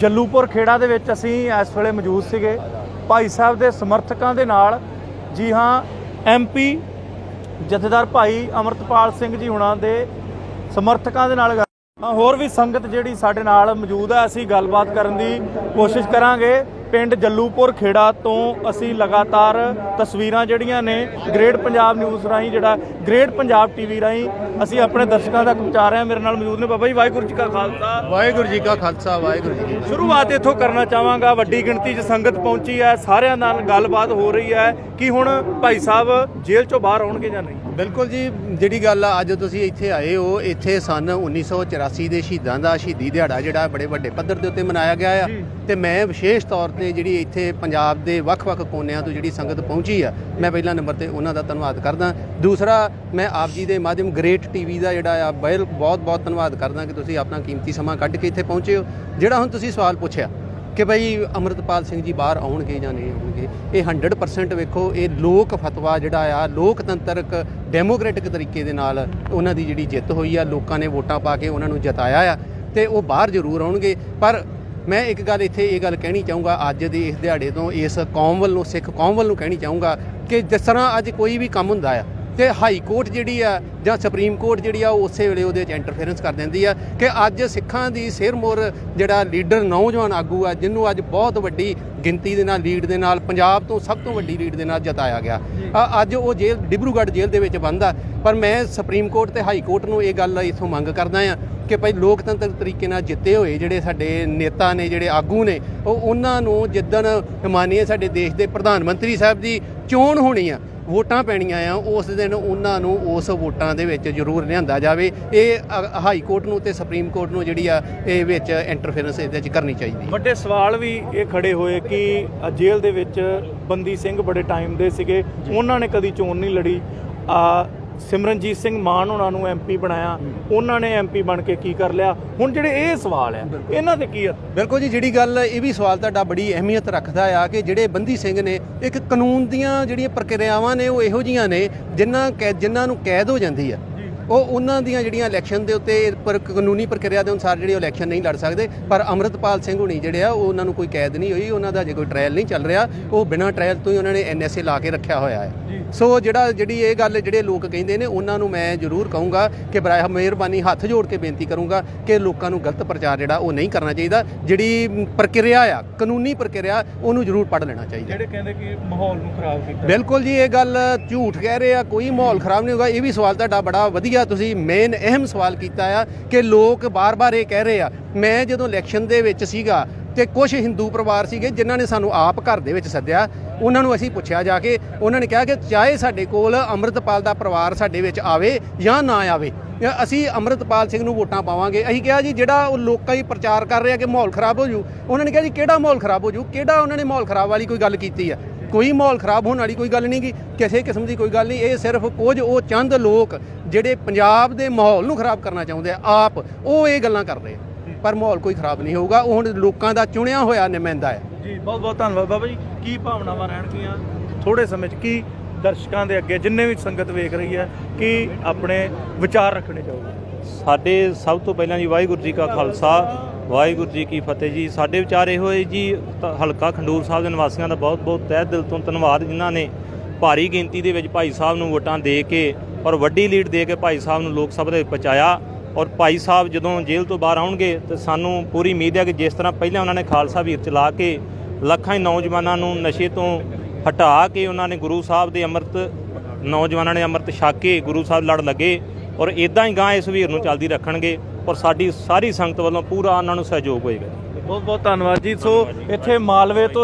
ਜੱਲੂਪੁਰ ਖੇੜਾ ਦੇ ਵਿੱਚ ਅਸੀਂ ਇਸ ਵੇਲੇ ਮੌਜੂਦ ਸੀਗੇ। ਭਾਈ ਸਾਹਿਬ ਦੇ ਸਮਰਥਕਾਂ ਦੇ ਨਾਲ। ਜੀ ਹਾਂ ਐਮਪੀ ਜਥੇਦਾਰ ਭਾਈ ਅਮਰਤਪਾਲ ਸਿੰਘ ਜੀ ਹੁਣਾਂ ਦੇ ਸਮਰਥਕਾਂ ਦੇ ਨਾਲ ਗੱਲ- ਹੋਰ ਵੀ ਸੰਗਤ ਜਿਹੜੀ ਸਾਡੇ ਨਾਲ ਮੌਜੂਦ ਹੈ ਅਸੀਂ ਗੱਲਬਾਤ ਕਰਨ ਦੀ ਕੋਸ਼ਿਸ਼ ਕਰਾਂਗੇ। ਪਿੰਡ ਜੱਲੂਪੁਰ ਖੇੜਾ ਤੋਂ ਅਸੀਂ ਲਗਾਤਾਰ ਤਸਵੀਰਾਂ ਜਿਹੜੀਆਂ ਨੇ ਗ੍ਰੇਟ ਪੰਜਾਬ ਨਿਊਜ਼ ਰਾਹੀਂ ਜਿਹੜਾ ਗ੍ਰੇਟ ਪੰਜਾਬ ਟੀਵੀ ਰਾਹੀਂ ਅਸੀਂ ਆਪਣੇ ਦਰਸ਼ਕਾਂ ਤੱਕ ਪਹੁੰਚਾ ਰਹੇ ਹਾਂ। ਮੇਰੇ ਨਾਲ ਮੌਜੂਦ ਨੇ ਬਾਬਾ ਜੀ ਵਾਹਿਗੁਰੂ ਜੀ ਕਾ ਖਾਲਸਾ। ਵਾਹਿਗੁਰੂ ਜੀ ਕਾ ਖਾਲਸਾ ਵਾਹਿਗੁਰੂ ਜੀ ਕੀ। ਸ਼ੁਰੂਆਤ ਇੱਥੋਂ ਕਰਨਾ ਚਾਹਾਂਗਾ। ਵੱਡੀ ਗਿਣਤੀ 'ਚ ਸੰਗਤ ਪਹੁੰਚੀ ਹੈ। ਸਾਰਿਆਂ ਨਾਲ ਗੱਲਬਾਤ ਹੋ ਰਹੀ ਹੈ ਕਿ ਹੁਣ ਭਾਈ ਸਾਹਿਬ ਜੇਲ੍ਹ 'ਚੋਂ ਬਾਹਰ ਆਉਣਗੇ ਜਾਂ ਨਹੀਂ? ਬਿਲਕੁਲ ਜੀ ਜਿਹੜੀ ਗੱਲ ਆ ਅੱਜ ਤੁਸੀਂ ਇੱਥੇ ਆਏ ਹੋ ਇੱਥੇ ਸਨ 1984 ਦੇ ਸ਼ਹੀਦਾਂ ਦਾ ਸ਼ਹੀਦੀ ਦਿਹਾੜਾ ਜਿਹੜਾ ਬੜੇ ਵੱਡੇ ਪੱਧਰ ਦੇ ਉੱਤੇ ਮਨਾਇਆ ਗਿਆ ਆ। ਤੇ ਮੈਂ ਵਿਸ਼ੇਸ਼ ਤੌਰ ਤੇ ਜਿਹੜੀ ਇੱਥੇ ਪੰਜਾਬ ਦੇ ਵੱਖ-ਵੱਖ ਕੋਨਿਆਂ ਤੋਂ ਜਿਹੜੀ ਸੰਗਤ ਪਹੁੰਚੀ ਆ ਮੈਂ ਪਹਿਲਾ ਨੰਬਰ ਤੇ ਉਹਨਾਂ ਦਾ ਧੰਨਵਾਦ ਕਰਦਾ। ਦੂਸਰਾ ਮੈਂ ਆਪ ਜੀ ਦੇ ਮਾਧਿਅਮ ਗ੍ਰੇਟ ਟੀਵੀ ਦਾ ਜਿਹੜਾ ਆ ਬਿਲ ਬਹੁਤ-ਬਹੁਤ ਧੰਨਵਾਦ ਕਰਦਾ ਕਿ ਤੁਸੀਂ ਆਪਣਾ ਕੀਮਤੀ ਸਮਾਂ ਕੱਢ ਕੇ ਇੱਥੇ ਪਹੁੰਚੇ ਹੋ। ਜਿਹੜਾ ਹੁਣ ਤੁਸੀਂ ਸਵਾਲ ਪੁੱਛਿਆ ਕਿ ਭਾਈ ਅਮਰਤਪਾਲ ਸਿੰਘ ਜੀ ਬਾਹਰ ਆਉਣਗੇ ਜਾਂ ਨਹੀਂ ਆਉਣਗੇ, ਇਹ 100% ਵੇਖੋ, ਇਹ ਲੋਕ ਫਤਵਾ ਜਿਹੜਾ ਆ, ਲੋਕਤੰਤਰਕ ਡੈਮੋਕ੍ਰੈਟਿਕ ਤਰੀਕੇ ਦੇ ਨਾਲ ਉਹਨਾਂ ਦੀ ਜਿਹੜੀ ਜਿੱਤ ਹੋਈ ਆ, ਲੋਕਾਂ ਨੇ ਵੋਟਾਂ ਪਾ ਕੇ ਉਹਨਾਂ ਨੂੰ ਜਿਤਾਇਆ ਆ ਤੇ ਉਹ ਬਾਹਰ ਜ਼ਰੂਰ ਆਉਣਗੇ। ਪਰ ਮੈਂ ਇੱਕ ਗੱਲ ਇੱਥੇ ਇਹ ਗੱਲ ਕਹਿਣੀ ਚਾਹੂੰਗਾ, ਅੱਜ ਦੇ ਇਸ ਦਿਹਾੜੇ ਤੋਂ ਇਸ ਕੌਮ ਵੱਲੋਂ, ਸਿੱਖ ਕੌਮ ਵੱਲੋਂ ਕਹਿਣੀ ਚਾਹੂੰਗਾ ਕਿ ਜਿਸ ਤਰ੍ਹਾਂ ਅੱਜ ਕੋਈ ਵੀ ਕੰਮ ਹੁੰਦਾ ਆ ਤੇ ਹਾਈ ਕੋਰਟ ਜਿਹੜੀ ਆ ਜਾਂ ਸੁਪਰੀਮ ਕੋਰਟ ਜਿਹੜੀ ਆ, ਉਹ ਉਸੇ ਵੇਲੇ ਉਹਦੇ ਵਿੱਚ ਇੰਟਰਫੇਰੈਂਸ ਕਰ ਦਿੰਦੀ ਆ ਕਿ ਅੱਜ ਸਿੱਖਾਂ ਦੀ ਸਿਰਮੌਰ ਜਿਹੜਾ ਲੀਡਰ ਨੌਜਵਾਨ ਆਗੂ ਆ, ਜਿਹਨੂੰ ਅੱਜ ਬਹੁਤ ਵੱਡੀ ਗਿਣਤੀ ਦੇ ਨਾਲ ਲੀਡ ਦੇ ਨਾਲ, ਪੰਜਾਬ ਤੋਂ ਸਭ ਤੋਂ ਵੱਡੀ ਲੀਡ ਦੇ ਨਾਲ ਜਤਾਇਆ ਗਿਆ। ਅੱਜ ਉਹ ਜੇਲ੍ਹ, ਡਿਬਰੂਗੜ੍ਹ ਜੇਲ੍ਹ ਦੇ ਵਿੱਚ ਬੰਦ ਆ। ਪਰ ਮੈਂ ਸੁਪਰੀਮ ਕੋਰਟ ਤੇ ਹਾਈ ਕੋਰਟ ਨੂੰ ਇਹ ਗੱਲ ਇਥੋਂ ਮੰਗ ਕਰਦਾ ਆ ਕਿ ਭਾਈ ਲੋਕਤੰਤਰ ਤਰੀਕੇ ਨਾਲ ਜਿੱਤੇ ਹੋਏ ਜਿਹੜੇ ਸਾਡੇ ਨੇਤਾ ਨੇ, ਜਿਹੜੇ ਆਗੂ ਨੇ, ਉਹ ਉਹਨਾਂ ਨੂੰ ਜਿੱਦਣ ਮਾਨੀਏ ਸਾਡੇ ਦੇਸ਼ ਦੇ ਪ੍ਰਧਾਨ ਮੰਤਰੀ ਸਾਹਿਬ ਦੀ ਚੋਣ ਹੋਣੀ ਆ ਵੋਟਾਂ ਪੈਣੀਆਂ ਆ ਉਸ ਦਿਨ ਉਹਨਾਂ ਨੂੰ ਉਸ ਵੋਟਾਂ ਦੇ ਵਿੱਚ ਜ਼ਰੂਰ ਲਿਆਂਦਾ ਜਾਵੇ। ਇਹ ਹਾਈ ਕੋਰਟ ਨੂੰ ਤੇ ਸੁਪਰੀਮ ਕੋਰਟ ਨੂੰ ਜਿਹੜੀ ਆ ਇਹ ਵਿੱਚ ਇੰਟਰਫੇਰੈਂਸ ਇਹਦੇ ਵਿੱਚ ਕਰਨੀ ਚਾਹੀਦੀ। ਹੈ ਵੱਡੇ ਸਵਾਲ ਵੀ ਇਹ ਖੜੇ ਹੋਏ ਕਿ ਜੇਲ੍ਹ ਦੇ ਵਿੱਚ ਬੰਦੀ ਸਿੰਘ ਬੜੇ ਟਾਈਮ ਦੇ ਸੀਗੇ। ਉਹਨਾਂ ਨੇ ਕਦੀ ਚੋਣ ਨਹੀਂ ਲੜੀ। ਆ ਸਿਮਰਨਜੀਤ ਸਿੰਘ ਮਾਨ ਉਹਨਾਂ ਨੂੰ ਐਮਪੀ ਬਣਾਇਆ। ਉਹਨਾਂ ਨੇ ਐਮਪੀ ਬਣ ਕੇ ਕੀ ਕਰ ਲਿਆ? ਹੁਣ ਜਿਹੜੇ ਇਹ ਸਵਾਲ ਆ ਇਹਨਾਂ ਤੇ ਕੀ ਆ? ਬਿਲਕੁਲ ਜੀ ਜਿਹੜੀ ਗੱਲ ਇਹ ਵੀ ਸਵਾਲ ਤੁਹਾਡਾ ਬੜੀ ਅਹਿਮੀਅਤ ਰੱਖਦਾ ਆ ਕਿ ਜਿਹੜੇ ਬੰਦੀ ਸਿੰਘ ਨੇ ਇੱਕ ਕਾਨੂੰਨ ਦੀਆਂ ਜਿਹੜੀਆਂ ਪ੍ਰਕਿਰਿਆਵਾਂ ਨੇ ਉਹ ਇਹੋ ਜੀਆਂ ਨੇ ਜਿਨ੍ਹਾਂ ਜਿਨ੍ਹਾਂ ਨੂੰ ਕੈਦ ਹੋ ਜਾਂਦੀ ਆ। ਉਹ ਉਹਨਾਂ ਦੀਆਂ ਜਿਹੜੀਆਂ ਇਲੈਕਸ਼ਨ ਦੇ ਉੱਤੇ ਪਰ ਕਾਨੂੰਨੀ ਪ੍ਰਕਿਰਿਆ ਦੇ ਅਨੁਸਾਰ ਜਿਹੜੇ ਇਲੈਕਸ਼ਨ ਨਹੀਂ ਲੜ ਸਕਦੇ ਪਰ ਅਮਰਤਪਾਲ ਸਿੰਘ ਹੁਣੀ ਜਿਹੜੇ ਆ ਉਹ ਉਹਨਾਂ ਨੂੰ ਕੋਈ ਕੈਦ ਨਹੀਂ ਹੋਈ ਉਹਨਾਂ ਦਾ ਜੇ ਕੋਈ ਟ੍ਰਾਇਲ ਨਹੀਂ ਚੱਲ ਰਿਹਾ। ਉਹ ਬਿਨਾਂ ਟ੍ਰਾਇਲ ਤੋਂ ਹੀ ਉਹਨਾਂ ਨੇ ਐਨਐਸਏ ਲਾ ਕੇ ਰੱਖਿਆ ਹੋਇਆ ਹੈ। ਸੋ ਜਿਹੜਾ ਜਿਹੜੀ ਇਹ ਗੱਲ ਜਿਹੜੇ ਲੋਕ ਕਹਿੰਦੇ ਨੇ ਉਹਨਾਂ ਨੂੰ ਮੈਂ ਜ਼ਰੂਰ ਕਹੂੰਗਾ ਕਿ ਬਰਾਏ ਮਿਹਰਬਾਨੀ ਹੱਥ ਜੋੜ ਕੇ ਬੇਨਤੀ ਕਰੂੰਗਾ ਕਿ ਲੋਕਾਂ ਨੂੰ ਗਲਤ ਪ੍ਰਚਾਰ ਜਿਹੜਾ ਉਹ ਨਹੀਂ ਕਰਨਾ ਚਾਹੀਦਾ। ਜਿਹੜੀ ਪ੍ਰਕਿਰਿਆ ਆ ਕਾਨੂੰਨੀ ਪ੍ਰਕਿਰਿਆ ਉਹਨੂੰ ਜ਼ਰੂਰ ਪੜ੍ਹ ਲੈਣਾ ਚਾਹੀਦਾ। ਜਿਹੜੇ ਕਹਿੰਦੇ ਕਿ ਮਾਹੌਲ ਨੂੰ ਖਰਾਬ ਕੀਤਾ। ਬਿਲਕੁਲ ਜੀ ਇਹ ਗੱਲ ਝੂਠ ਕਹਿ ਰਹੇ ਆ ਕੋਈ ਮਾਹੌਲ ਖਰਾਬ ਨਹੀਂ ਹੋਗਾ ਇਹ ਵੀ ਸਵਾਲ ਤੁਹਾਡਾ ਬੜਾ ਵਧੀਆ ਤੁਸੀਂ ਮੇਨ ਅਹਿਮ ਸਵਾਲ ਕੀਤਾ ਆ ਕਿ ਲੋਕ ਬਾਰ-ਬਾਰ ਇਹ ਕਹਿ ਰਹੇ ਆ, ਮੈਂ ਜਦੋਂ ਇਲੈਕਸ਼ਨ ਦੇ ਵਿੱਚ ਸੀਗਾ ਤੇ ਕੁਝ ਹਿੰਦੂ ਪਰਿਵਾਰ ਸੀਗੇ ਜਿਨ੍ਹਾਂ ਨੇ ਸਾਨੂੰ ਆਪ ਘਰ ਦੇ ਵਿੱਚ ਸੱਦਿਆ, ਉਹਨਾਂ ਨੂੰ ਅਸੀਂ ਪੁੱਛਿਆ ਜਾ ਕੇ, ਉਹਨਾਂ ਨੇ ਕਿਹਾ ਕਿ ਚਾਹੇ ਸਾਡੇ ਕੋਲ ਅੰਮ੍ਰਿਤਪਾਲ ਦਾ ਪਰਿਵਾਰ ਸਾਡੇ ਵਿੱਚ ਆਵੇ ਜਾਂ ਨਾ ਆਵੇ ਅਸੀਂ ਅੰਮ੍ਰਿਤਪਾਲ ਸਿੰਘ ਨੂੰ ਵੋਟਾਂ ਪਾਵਾਂਗੇ। ਅਸੀਂ ਕਿਹਾ ਜੀ, ਜਿਹੜਾ ਉਹ ਲੋਕਾਂ ਹੀ ਪ੍ਰਚਾਰ ਕਰ ਰਹੇ ਆ ਕਿ ਮਾਹੌਲ ਖਰਾਬ ਹੋ ਜੂ, ਉਹਨਾਂ ਨੇ ਕਿਹਾ ਜੀ, ਕਿਹੜਾ ਮਾਹੌਲ ਖਰਾਬ ਹੋ ਜੂ? ਕਿਹੜਾ ਉਹਨਾਂ ਨੇ ਮਾਹੌਲ ਖਰਾਬ ਵਾਲੀ ਕੋਈ ਗੱਲ ਕੀਤੀ ਆ? ਕੋਈ ਮਾਹੌਲ ਖਰਾਬ ਹੋਣ ਵਾਲੀ ਕੋਈ ਗੱਲ ਨਹੀਂ ਗੀ ਕਿਸੇ ਕਿਸਮ ਦੀ ਕੋਈ ਗੱਲ ਨਹੀਂ ਇਹ ਸਿਰਫ ਕੁਝ ਉਹ ਚੰਦ ਲੋਕ ਜਿਹੜੇ ਪੰਜਾਬ ਦੇ ਮਾਹੌਲ ਨੂੰ ਖਰਾਬ ਕਰਨਾ ਚਾਹੁੰਦੇ ਆ ਆਪ ਉਹ ਇਹ ਗੱਲਾਂ ਕਰ ਰਹੇ ਆ। ਪਰ ਮਾਹੌਲ ਕੋਈ ਖਰਾਬ ਨਹੀਂ ਹੋਊਗਾ ਉਹ ਹੁਣ ਲੋਕਾਂ ਦਾ ਚੁਣਿਆ ਹੋਇਆ ਨੁਮਾਇੰਦਾ ਹੈ। ਜੀ ਬਹੁਤ ਬਹੁਤ ਧੰਨਵਾਦ ਬਾਬਾ ਜੀ। ਕੀ ਭਾਵਨਾਵਾਂ ਰਹਿਣਗੀਆਂ ਥੋੜੇ ਸਮੇਂ 'ਚ? ਕੀ ਦਰਸ਼ਕਾਂ ਦੇ ਅੱਗੇ ਜਿੰਨੇ ਵੀ ਸੰਗਤ ਵੇਖ ਰਹੀ ਹੈ ਕੀ ਆਪਣੇ ਵਿਚਾਰ ਰੱਖਣੇ ਚਾਹੋਗੇ? ਸਾਡੇ ਸਭ ਤੋਂ ਪਹਿਲਾਂ ਜੀ ਵਾਹਿਗੁਰੂ ਜੀ ਕਾ ਖਾਲਸਾ ਵਾਹਿਗੁਰੂ ਜੀ ਕੀ ਫਤਿਹ ਜੀ। ਸਾਡੇ ਵਿਚਾਰ ਇਹੋ ਹੋਏ ਜੀ ਹਲਕਾ ਖੰਡੂਰ ਸਾਹਿਬ ਦੇ ਨਿਵਾਸੀਆਂ ਦਾ ਬਹੁਤ ਬਹੁਤ ਤਹਿ ਦਿਲ ਤੋਂ ਧੰਨਵਾਦ। ਜਿਨ੍ਹਾਂ ਨੇ ਭਾਰੀ ਗਿਣਤੀ ਦੇ ਵਿੱਚ ਭਾਈ ਸਾਹਿਬ ਨੂੰ ਵੋਟਾਂ ਦੇ ਕੇ ਔਰ ਵੱਡੀ ਲੀਡ ਦੇ ਕੇ ਭਾਈ ਸਾਹਿਬ ਨੂੰ ਲੋਕ ਸਭਾ ਦੇ ਵਿੱਚ ਪਹੁੰਚਾਇਆ ਔਰ ਭਾਈ ਸਾਹਿਬ ਜਦੋਂ ਜੇਲ੍ਹ ਤੋਂ ਬਾਹਰ ਆਉਣਗੇ ਤਾਂ ਸਾਨੂੰ ਪੂਰੀ ਉਮੀਦ ਹੈ ਕਿ ਜਿਸ ਤਰ੍ਹਾਂ ਪਹਿਲਾਂ ਉਹਨਾਂ ਨੇ ਖਾਲਸਾ ਵੀਰ ਚਲਾ ਕੇ ਲੱਖਾਂ ਹੀ ਨੌਜਵਾਨਾਂ ਨੂੰ ਨਸ਼ੇ ਤੋਂ ਹਟਾ ਕੇ ਉਹਨਾਂ ਨੇ ਗੁਰੂ ਸਾਹਿਬ ਦੇ ਅੰਮ੍ਰਿਤ, ਨੌਜਵਾਨਾਂ ਨੇ ਅੰਮ੍ਰਿਤ ਛਕ ਕੇ ਗੁਰੂ ਸਾਹਿਬ ਲੜ ਲੱਗੇ ਔਰ ਇਦਾਂ ਹੀ ਗਾਂ ਇਸ ਵੀਰ ਨੂੰ ਚੱਲਦੀ ਰੱਖਣਗੇ। ਔਰ ਸਾਡੀ ਸਾਰੀ ਸੰਗਤ ਵੱਲੋਂ ਪੂਰਾ ਉਹਨਾਂ ਨੂੰ ਸਹਿਯੋਗ ਹੋਏਗਾ ਬਹੁਤ ਬਹੁਤ ਧੰਨਵਾਦ ਜੀ। ਸੋ ਇੱਥੇ ਮਾਲਵੇ ਤੋਂ